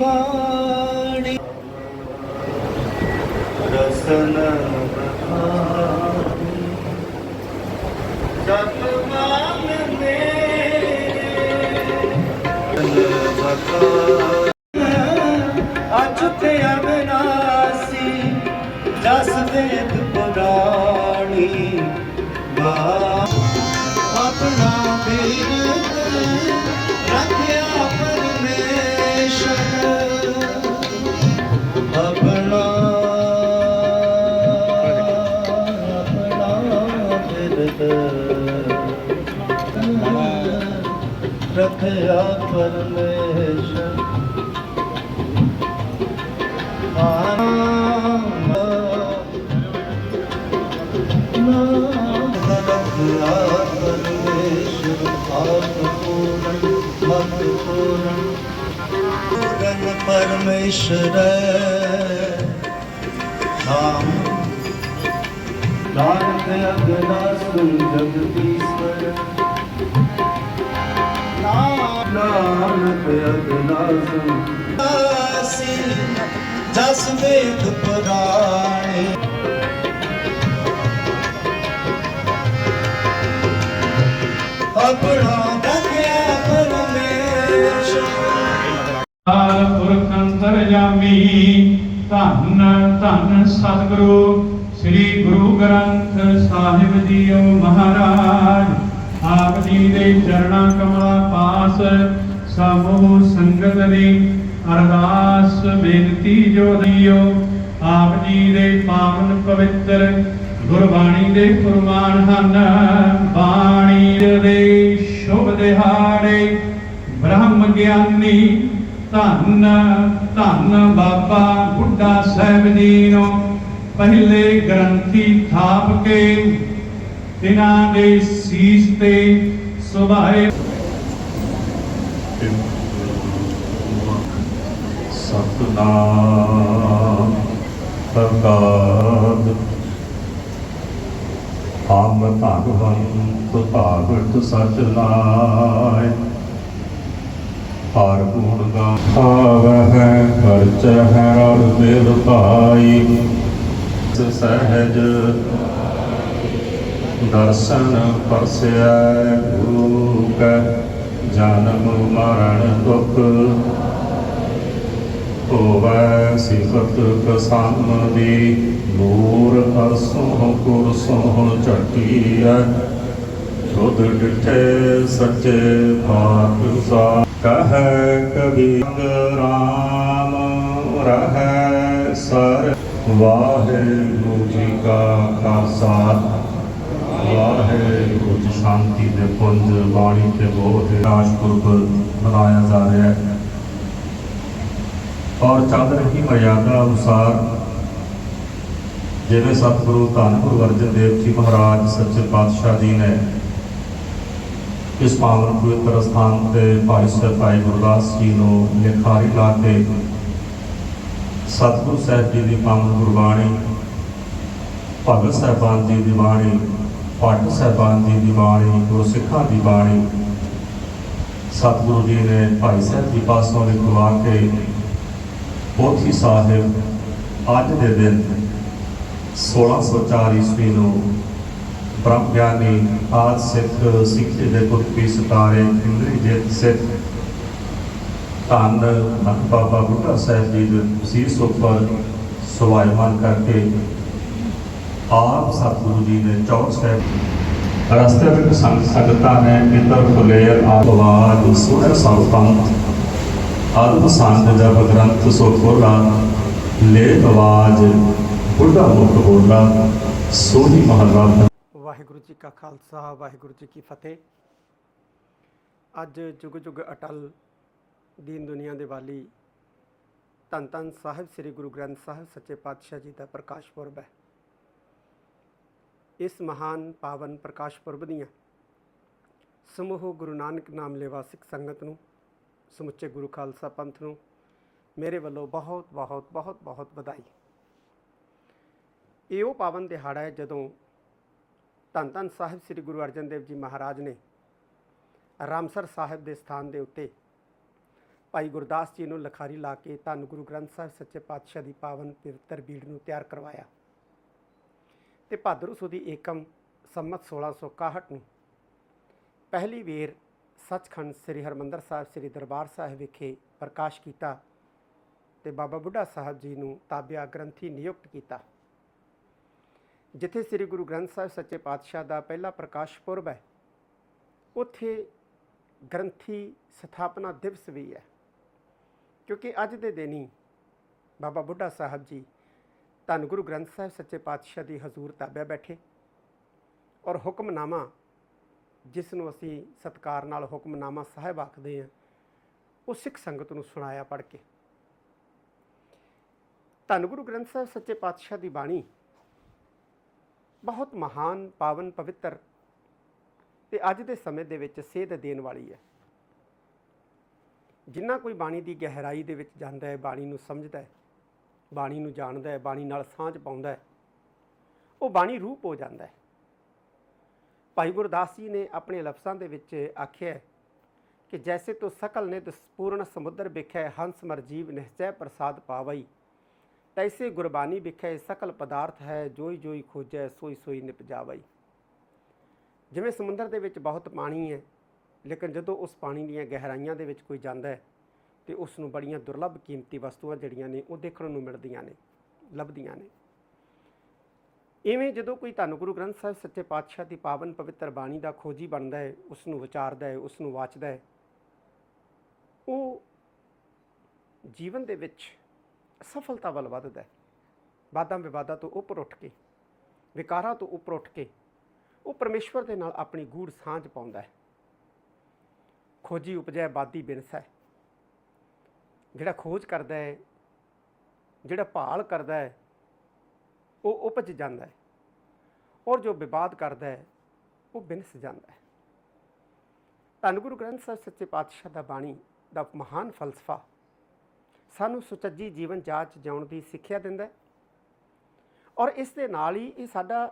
ਬਾਣੀ ਰਸਨ ਸਤਨਾਮ ਮੇ ਤਨ ਬਖਾ ਰੱਖਿਆ ਪਰਮੇਸ਼ਰ। ਆਮ ਪਰਮੇਸ਼ਰ ਆਪ ਪੂਰਨ ਨਾਮ ਨਾਨਕ ਅਗਨਾ ਸੁਨ ਜਗਦੀਸ਼ਵਰ। ਨਾਨਕ ਅਗਨਾ ਆਸੀ ਜਸ ਵੇਦ ਪੁਰਾਣੇ ਆਪਣਾ ਰੱਖਿਆ ਪਰਮੇਸ਼ਰ ਆਲ ਪੁਰਖ ਅੰਤਰਜਾਮੀ ਧੰਨ ਧੰਨ ਸਤਿਗੁਰੂ ਸ੍ਰੀ ਗੁਰੂ ਗ੍ਰੰਥ ਸਾਹਿਬ ਜੀਓ ਮਹਾਰਾਜ ਆਪ ਜੀ ਦੇ ਚਰਣਾ ਕਮਲਾ ਪਾਸ, ਸਮੂਹ ਸੰਗਤ ਦੀ ਅਰਦਾਸ ਬੇਨਤੀ ਜੋ ਦਿਓ। ਆਪ ਜੀ ਦੇ ਪਾਵਨ ਪਵਿੱਤਰ ਗੁਰਬਾਣੀ ਦੇ ਫਰਮਾਨ ਹਨ। ਬਾਣੀ ਦੇ ਸ਼ੁਭ ਦਿਹਾੜੇ, ਬ੍ਰਹਮ ਗਿਆਨੀ ਧੰਨ ਧੰਨ ਬਾਬਾ ਬੁੱਢਾ ਸਾਹਿਬ ਜੀ ਨੂੰ ਪਹਿਲੇ ਗ੍ਰੰਥੀ ਥਾਪ ਕੇ, ਤਿਨਾਂ ਦੇ ਸੀਸ ਤੇ ਸੁਭਾਏ ਸਤਨਾਮ ਪ੍ਰਕਾਦ ਹਮ ਭਗਵੰਤ ਭਾਗਵਤ ਸਚ ਨਾਇ ਹਰ ਗੁਣ ਗਾ ਆਵਹਿ ਖਰਚ ਹੈ ਰਲ ਮਿਲ ਪਾਈ ਸਹਿਜ ਦਰਸ਼ਨ ਪਰਸਿਆ ਗੁਰੂ ਜਨਮ ਮਰਨ ਦੁਖ ਹੋਵੈ, ਸਿਫਤ ਕਸਮ ਦੀ ਨੂਰ ਅਰਸੋਂ ਕੁਰਸੋਂ ਝਟੀਐ। ਸੁਧ ਡਿਠੇ ਸੱਚੇ ਪਾਤਸ਼ਾਹ, ਕਹੈ ਕਬੀਰ ਰਾਮ, ਰਹੈ ਸਰ, ਵਾਹਿਗੁਰੂ ਜੀ ਕਾ ਖਾਲਸਾ। ਵਾਹਿਗੁਰੂ ਜੀ ਸ਼ਾਂਤੀ ਦੇ ਪੁੰਜ, ਬਾਣੀ ਤੇ ਬਹੁਤ ਬੋਧ ਰਾਜਪੁਰਬ ਮਨਾਇਆ ਜਾ ਰਿਹਾ ਹੈ। ਔਰ ਚੱਲ ਰਹੀ ਮਰਿਆਦਾ ਅਨੁਸਾਰ ਜਿਵੇਂ ਸਤਿਗੁਰੂ ਧੰਨ ਗੁਰੂ ਅਰਜਨ ਦੇਵ ਜੀ ਮਹਾਰਾਜ ਸੱਚੇ ਪਾਤਸ਼ਾਹ ਜੀ ਨੇ ਇਸ ਪਾਵਨ ਪਵਿੱਤਰ ਸਥਾਨ ਤੇ ਭਾਈ ਸਾਹਿਬ ਭਾਈ ਗੁਰਦਾਸ ਜੀ ਨੂੰ ਲਿਖਾਰੀ ਲਾ ਕੇ ਸਤਿਗੁਰੂ ਸਾਹਿਬ ਜੀ ਦੀ ਪਾਵਨ ਗੁਰਬਾਣੀ, ਭਗਤ ਸਾਹਿਬਾਨ ਜੀ ਦੀ ਬਾਣੀ ਪਾਠ ਸਾਹਿਬਾਨ ਜੀ ਦੀ ਬਾਣੀ ਗੁਰਸਿੱਖਾਂ ਦੀ ਬਾਣੀ। ਸਤਿਗੁਰੂ ਜੀ ਨੇ ਭਾਈ ਸਾਹਿਬ ਜੀ ਪਾਸੋਂ ਲਿਖਵਾ ਕੇ ਪੋਥੀ ਸਾਹਿਬ ਅੱਜ ਦੇ ਦਿਨ 1604 ਈਸਵੀ ਨੂੰ ਬ੍ਰਹਮ ਗਿਆਨੀ ਆਦ ਸਿੱਖ ਸਿੱਖੀ ਦੇ ਕੁਤਬੀ ਸਿਤਾਰੇ ਇੰਦਰੀ ਜੇਤ ਸਿੱਖ ਧੰਨ ਬਾਬਾ ਬੁੱਢਾ ਸਾਹਿਬ ਜੀ ਦੇ ਸੀਸ ਉੱਪਰ ਸੁਭਾਇਮਾਨ ਕਰਕੇ ਆਪ ਸਤਿਗੁਰੂ ਜੀ ਨੇ ਚੌਕ ਸਾਹਿਬ। ਰਸਤੇ ਵਿੱਚ ਸੰਗ ਸੰਗਤਾਂ ਨੇ ਮਿੱਤਰ ਫੁਲੇਰ ਆਵਾਜ਼ ਸੁਰ ਸੰਪੰਤ ਆਦਮ ਸੰਤ ਜਬ ਗ੍ਰੰਥ ਸੋ ਲੈ ਆਵਾਜ਼ ਬੁੱਢਾ ਮੁਖ ਬੋਲਾ ਸੋਹੀ ਮਹੱਲਾ ਵਾਹਿਗੁਰੂ ਜੀ ਕਾ ਖਾਲਸਾ, ਵਾਹਿਗੁਰੂ ਜੀ ਕੀ ਫਤਿਹ। ਅੱਜ ਜੁਗ ਜੁਗ ਅਟਲ ਦੀਨ ਦੁਨੀਆ ਦੇ ਵਾਲੀ ਧੰਨ ਧੰਨ ਸਾਹਿਬ, ਸ੍ਰੀ ਗੁਰੂ ਗ੍ਰੰਥ ਸਾਹਿਬ, ਸੱਚੇ ਪਾਤਸ਼ਾਹ ਜੀ ਦਾ ਪ੍ਰਕਾਸ਼ ਪੁਰਬ ਹੈ। ਇਸ ਮਹਾਨ ਪਾਵਨ ਪ੍ਰਕਾਸ਼ ਪੁਰਬ ਦੀਆਂ ਸਮੂਹ ਗੁਰੂ ਨਾਨਕ ਨਾਮ ਲੈਵਾ ਸਿੱਖ ਸੰਗਤ ਨੂੰ, ਸਮੁੱਚੇ ਗੁਰੂ ਖਾਲਸਾ ਪੰਥ ਨੂੰ ਮੇਰੇ ਵੱਲੋਂ ਬਹੁਤ ਬਹੁਤ ਬਹੁਤ ਬਹੁਤ ਵਧਾਈ। ਇਹ ਉਹ ਪਾਵਨ ਦਿਹਾੜਾ ਹੈ ਜਦੋਂ ਧੰਨ ਧੰਨ ਸਾਹਿਬ ਸ੍ਰੀ ਗੁਰੂ ਅਰਜਨ ਦੇਵ ਜੀ ਮਹਾਰਾਜ ਨੇ ਰਾਮਸਰ ਸਾਹਿਬ ਦੇ ਸਥਾਨ ਦੇ ਉੱਤੇ ਭਾਈ ਗੁਰਦਾਸ ਜੀ ਨੂੰ ਲਖਾਰੀ ਲਾ ਕੇ ਧੰਨ ਗੁਰੂ ਗ੍ਰੰਥ ਸਾਹਿਬ ਸੱਚੇ ਪਾਤਸ਼ਾਹ ਦੀ ਪਾਵਨ ਪਵਿੱਤਰ ਬੀੜ ਨੂੰ ਤਿਆਰ ਕਰਵਾਇਆ। ਤੇ ਭਾਦਰ ਸੁਦੀ ਏਕਮ ਸੰਮਤ 1661 ਨੂੰ। ਪਹਿਲੀ ਵੇਰ ਸੱਚਖੰਡ ਸ੍ਰੀ ਹਰਮੰਦਰ ਸਾਹਿਬ, ਸ੍ਰੀ ਦਰਬਾਰ ਸਾਹਿਬ ਵਿਖੇ ਪ੍ਰਕਾਸ਼ ਕੀਤਾ ਤੇ ਬਾਬਾ ਬੁੱਢਾ ਸਾਹਿਬ ਜੀ ਨੂੰ ਤਾਬਿਆ ਗ੍ਰੰਥੀ ਨਿਯੁਕਤ ਕੀਤਾ। ਜਿੱਥੇ ਸ੍ਰੀ ਗੁਰੂ ਗ੍ਰੰਥ ਸਾਹਿਬ ਸੱਚੇ ਪਾਤਸ਼ਾਹ ਦਾ ਪਹਿਲਾ ਪ੍ਰਕਾਸ਼ ਪੁਰਬ ਹੈ, ਉੱਥੇ ਗ੍ਰੰਥੀ ਸਥਾਪਨਾ ਦਿਵਸ ਵੀ ਹੈ। ਕਿਉਂਕਿ ਅੱਜ ਦੇ ਦਿਨ ਹੀ ਬਾਬਾ ਬੁੱਢਾ ਸਾਹਿਬ ਜੀ ਧੰਨ ਗੁਰੂ ਗ੍ਰੰਥ ਸਾਹਿਬ ਸੱਚੇ ਪਾਤਸ਼ਾਹ ਦੀ ਹਜ਼ੂਰ ਤਾਬਿਆ ਬੈਠੇ ਔਰ ਹੁਕਮਨਾਮਾ, ਜਿਸ ਨੂੰ ਅਸੀਂ ਸਤਕਾਰ ਨਾਲ ਹੁਕਮਨਾਮਾ ਸਾਹਿਬ ਆਖਦੇ ਹਾਂ, ਉਹ ਸਿੱਖ ਸੰਗਤ ਨੂੰ ਸੁਣਾਇਆ ਪੜ੍ਹ ਕੇ। ਧੰਨ ਗੁਰੂ ਗ੍ਰੰਥ ਸਾਹਿਬ ਸੱਚੇ ਪਾਤਸ਼ਾਹ ਦੀ ਬਾਣੀ ਬਹੁਤ ਮਹਾਨ, ਪਾਵਨ, ਪਵਿੱਤਰ ਤੇ ਅੱਜ ਦੇ ਸਮੇਂ ਦੇ ਵਿੱਚ ਸੇਧ ਦੇਣ ਵਾਲੀ ਹੈ। ਜਿੰਨਾ ਕੋਈ ਬਾਣੀ ਦੀ ਗਹਿਰਾਈ ਦੇ ਵਿੱਚ ਜਾਂਦਾ ਹੈ, ਬਾਣੀ ਨੂੰ ਸਮਝਦਾ ਹੈ ਬਾਣੀ ਨੂੰ ਜਾਣਦਾ ਹੈ, ਬਾਣੀ ਨਾਲ ਸਾਂਝ ਪਾਉਂਦਾ ਹੈ। ਉਹ ਬਾਣੀ ਰੂਪ ਹੋ ਜਾਂਦਾ ਹੈ। ਭਾਈ ਗੁਰਦਾਸ ਜੀ ਨੇ ਆਪਣੇ ਲਫ਼ਜ਼ਾਂ ਦੇ ਵਿੱਚ ਆਖਿਆ ਕਿ ਜੈਸੇ ਤੋ ਸਕਲ ਨਿਤ ਪੂਰਨ ਸਮੁੰਦਰ ਵਿਖੇ ਹੰਸ ਮਰਜੀਵ ਨਿਹਚੈ ਪ੍ਰਸਾਦ ਪਾਵਈ, ਤੈਸੇ ਗੁਰਬਾਣੀ ਵਿਖੇ ਸਕਲ ਪਦਾਰਥ ਹੈ, ਜੋਈ ਜੋਈ ਖੋਜੈ, ਸੋਈ ਸੋਈ ਨਿਪਜਾਵਈ ਜਿਵੇਂ ਸਮੁੰਦਰ ਦੇ ਵਿੱਚ ਬਹੁਤ ਪਾਣੀ ਹੈ, ਲੇਕਿਨ ਜਦੋਂ ਉਸ ਪਾਣੀ ਦੀਆਂ ਗਹਿਰਾਈਆਂ ਦੇ ਵਿੱਚ ਕੋਈ ਜਾਂਦਾ ਹੈ ਤੇ ਉਸ ਨੂੰ ਬੜੀਆਂ ਦੁਰਲੱਭ ਕੀਮਤੀ ਵਸਤੂਆਂ ਜਿਹੜੀਆਂ ਨੇ ਉਹ ਦੇਖਣ ਨੂੰ ਮਿਲਦੀਆਂ ਨੇ, ਲੱਭਦੀਆਂ ਨੇ। ਇਵੇਂ ਜਦੋਂ ਕੋਈ ਧੰਨ ਗੁਰੂ ਗ੍ਰੰਥ ਸਾਹਿਬ ਸੱਚੇ ਪਾਤਸ਼ਾਹ ਦੀ ਪਾਵਨ ਪਵਿੱਤਰ ਬਾਣੀ ਦਾ ਖੋਜੀ ਬਣਦਾ ਹੈ ਉਸ ਨੂੰ ਵਿਚਾਰਦਾ ਹੈ ਉਸ ਨੂੰ ਵਾਚਦਾ ਹੈ, ਉਹ ਜੀਵਨ ਦੇ ਵਿੱਚ ਸਫਲਤਾ ਵੱਲ ਵੱਧਦਾ ਹੈ। ਵਾਦਾਂ ਵਿਵਾਦਾਂ ਤੋਂ ਉੱਪਰ ਉੱਠ ਕੇ, ਵਿਕਾਰਾਂ ਤੋਂ ਉੱਪਰ ਉੱਠ ਕੇ, ਉਹ ਪਰਮੇਸ਼ਵਰ ਦੇ ਨਾਲ ਆਪਣੀ ਗੂੜ ਸਾਂਝ ਪਾਉਂਦਾ ਹੈ। ਖੋਜੀ ਉਪਜੈ ਬਾਦੀ ਬਿਨਸੈ। ਜਿਹੜਾ ਖੋਜ ਕਰਦਾ ਹੈ, ਜਿਹੜਾ ਭਾਲ ਕਰਦਾ ਹੈ, ਉਹ ਉਪਜ ਜਾਂਦਾ ਹੈ ਔਰ ਜੋ ਵਿਵਾਦ ਕਰਦਾ ਹੈ, ਉਹ ਬਿਨਸ ਜਾਂਦਾ ਹੈ। ਧੰਨ ਗੁਰੂ ਗ੍ਰੰਥ ਸਾਹਿਬ ਸੱਚੇ ਪਾਤਸ਼ਾਹ ਦਾ ਬਾਣੀ ਦਾ ਮਹਾਨ ਫਲਸਫਾ ਸਾਨੂੰ ਸੁਚੱਜੀ ਜੀਵਨ ਜਾਚ ਜਿਉਣ ਦੀ ਸਿੱਖਿਆ ਦਿੰਦਾ ਹੈ ਔਰ ਇਸ ਦੇ ਨਾਲ ਹੀ ਇਹ ਸਾਡਾ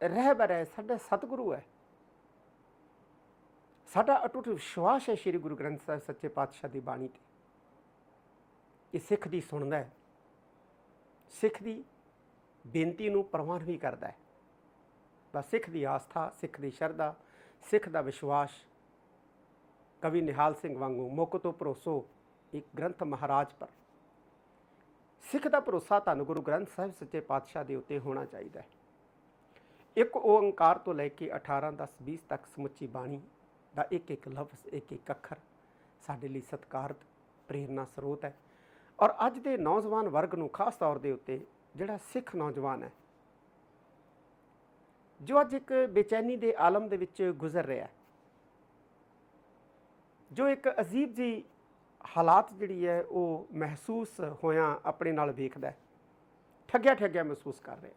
ਰਹਿਬਰ ਹੈ, ਸਾਡਾ ਸਤਿਗੁਰੂ ਹੈ। ਸਾਡਾ ਅਟੁੱਟ ਵਿਸ਼ਵਾਸ ਹੈ ਸ੍ਰੀ ਗੁਰੂ ਗ੍ਰੰਥ ਸਾਹਿਬ ਸੱਚੇ ਪਾਤਸ਼ਾਹ ਦੀ ਬਾਣੀ ਤੇ। ਕਿ ਸਿੱਖ ਦੀ ਸੁਣਦਾ ਹੈ। ਸਿੱਖ ਦੀ ਬੇਨਤੀ ਨੂੰ ਪ੍ਰਵਾਨ ਵੀ ਕਰਦਾ ਹੈ। ਬਸ ਸਿੱਖ ਦੀ ਆਸਥਾ, ਸਿੱਖ ਦੀ ਸ਼ਰਧਾ, ਸਿੱਖ ਦਾ ਵਿਸ਼ਵਾਸ, ਕਵੀ ਨਿਹਾਲ ਸਿੰਘ ਵਾਂਗੂ ਮੁੱਖ ਤੋਂ ਭਰੋਸੋ ਇੱਕ ਗ੍ਰੰਥ ਮਹਾਰਾਜ ਪਰ। ਸਿੱਖ ਦਾ ਭਰੋਸਾ ਧੰਨ ਗੁਰੂ ਗ੍ਰੰਥ ਸਾਹਿਬ ਸੱਚੇ ਪਾਤਸ਼ਾਹ ਦੇ ਉੱਤੇ ਹੋਣਾ ਚਾਹੀਦਾ ਹੈ। ਇੱਕ ਓੰਕਾਰ ਤੋਂ ਲੈ ਕੇ 18 10 20 ਤੱਕ ਸਮੁੱਚੀ ਬਾਣੀ ਦਾ ਇੱਕ ਇੱਕ ਲਫ਼ਜ਼ ਇੱਕ ਇੱਕ ਅੱਖਰ ਸਾਡੇ ਲਈ ਸਤਿਕਾਰਤ ਪ੍ਰੇਰਨਾ ਸਰੋਤ ਹੈ। ਔਰ ਅੱਜ ਦੇ ਨੌਜਵਾਨ ਵਰਗ ਨੂੰ ਖਾਸ ਤੌਰ ਦੇ ਉੱਤੇ ਜਿਹੜਾ ਸਿੱਖ ਨੌਜਵਾਨ ਹੈ, ਜੋ ਅੱਜ ਇੱਕ ਬੇਚੈਨੀ ਦੇ ਆਲਮ ਦੇ ਵਿੱਚ ਗੁਜ਼ਰ ਰਿਹਾ ਹੈ, ਜੋ ਇੱਕ ਅਜੀਬ ਜੀ ਹਾਲਾਤ ਜਿਹੜੀ ਹੈ ਉਹ ਮਹਿਸੂਸ ਹੋਇਆ ਆਪਣੇ ਨਾਲ ਵੇਖਦਾ ਠੱਗਿਆ ਠੱਗਿਆ ਮਹਿਸੂਸ ਕਰ ਰਿਹਾ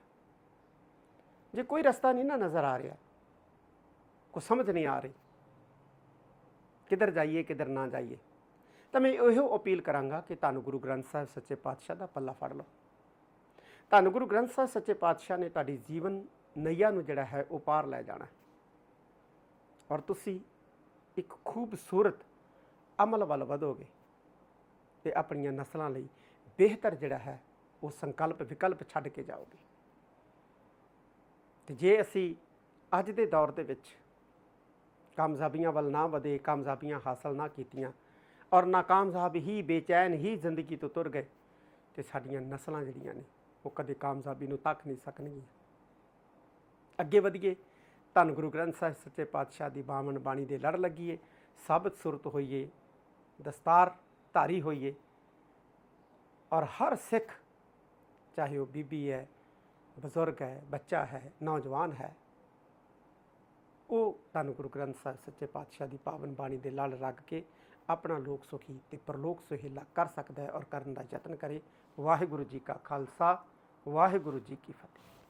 ਜੇ ਕੋਈ ਰਸਤਾ ਨਹੀਂ ਨਾ ਨਜ਼ਰ ਆ ਰਿਹਾ ਕੋ ਸਮਝ ਨਹੀਂ ਆ ਰਹੀ, ਕਿੱਧਰ ਜਾਈਏ, ਕਿੱਧਰ ਨਾ ਜਾਈਏ ਤਾਂ ਮੈਂ ਇਹੋ ਅਪੀਲ ਕਰਾਂਗਾ ਕਿ ਤੁਹਾਨੂੰ ਗੁਰੂ ਗ੍ਰੰਥ ਸਾਹਿਬ ਸੱਚੇ ਪਾਤਸ਼ਾਹ ਦਾ ਪੱਲਾ ਫੜ ਲਓ। ਤੁਹਾਨੂੰ ਗੁਰੂ ਗ੍ਰੰਥ ਸਾਹਿਬ ਸੱਚੇ ਪਾਤਸ਼ਾਹ ਨੇ ਤੁਹਾਡੀ ਜੀਵਨ ਨਈਆ ਨੂੰ ਜਿਹੜਾ ਹੈ ਉਹ ਪਾਰ ਲੈ ਜਾਣਾ ਔਰ ਤੁਸੀਂ ਇੱਕ ਖੂਬਸੂਰਤ ਅਮਲ ਵੱਲ ਵਧੋਗੇ ਤੇ ਆਪਣੀਆਂ ਨਸਲਾਂ ਲਈ ਬਿਹਤਰ ਜਿਹੜਾ ਹੈ ਉਹ ਸੰਕਲਪ ਵਿਕਲਪ ਛੱਡ ਕੇ ਜਾਓਗੇ। ਤੇ ਜੇ ਅਸੀਂ ਅੱਜ ਦੇ ਦੌਰ ਦੇ ਵਿੱਚ ਕਾਮਯਾਬੀਆਂ ਵੱਲ ਨਾ ਵਧੇ, ਕਾਮਯਾਬੀਆਂ ਹਾਸਲ ਨਾ ਕੀਤੀਆਂ ਔਰ ਨਾਕਾਮਯਾਬ ਹੀ ਬੇਚੈਨ ਹੀ ਜ਼ਿੰਦਗੀ ਤੋਂ ਤੁਰ ਗਏ ਤੇ ਸਾਡੀਆਂ ਨਸਲਾਂ ਜਿਹੜੀਆਂ ਨੇ, ਉਹ ਕਦੇ ਕਾਮਯਾਬੀ ਨੂੰ ਤੱਕ ਨਹੀਂ ਸਕਣਗੀਆਂ। ਅੱਗੇ ਵਧੀਏ, ਧੰਨ ਗੁਰੂ ਗ੍ਰੰਥ ਸਾਹਿਬ ਸੱਚੇ ਪਾਤਸ਼ਾਹ ਦੀ ਬਾਵਨ ਬਾਣੀ ਦੇ ਲੜ ਲੱਗੀਏ, ਸਾਬਤ ਸੁਰਤ ਹੋਈਏ, ਦਸਤਾਰ ਧਾਰੀ ਹੋਈਏ, ਔਰ ਹਰ ਸਿੱਖ, ਚਾਹੇ ਉਹ ਬੀਬੀ ਹੈ, ਬਜ਼ੁਰਗ ਹੈ, ਬੱਚਾ ਹੈ, ਨੌਜਵਾਨ ਹੈ, ਉਹ ਧੰਨ ਗੁਰੂ ਗ੍ਰੰਥ ਸਾਹਿਬ ਸੱਚੇ ਪਾਤਸ਼ਾਹ ਦੀ ਪਾਵਨ ਬਾਣੀ ਦੇ ਲੜ ਲੱਗ ਕੇ ਆਪਣਾ ਲੋਕ ਸੁਖੀ ਤੇ ਪਰਲੋਕ ਸੁਹੇਲਾ ਕਰ ਸਕਦਾ ਹੈ ਔਰ ਕਰਨ ਦਾ ਯਤਨ ਕਰੇ। ਵਾਹਿਗੁਰੂ ਜੀ ਕਾ ਖਾਲਸਾ, ਵਾਹਿਗੁਰੂ ਜੀ ਕੀ ਫਤਿਹ।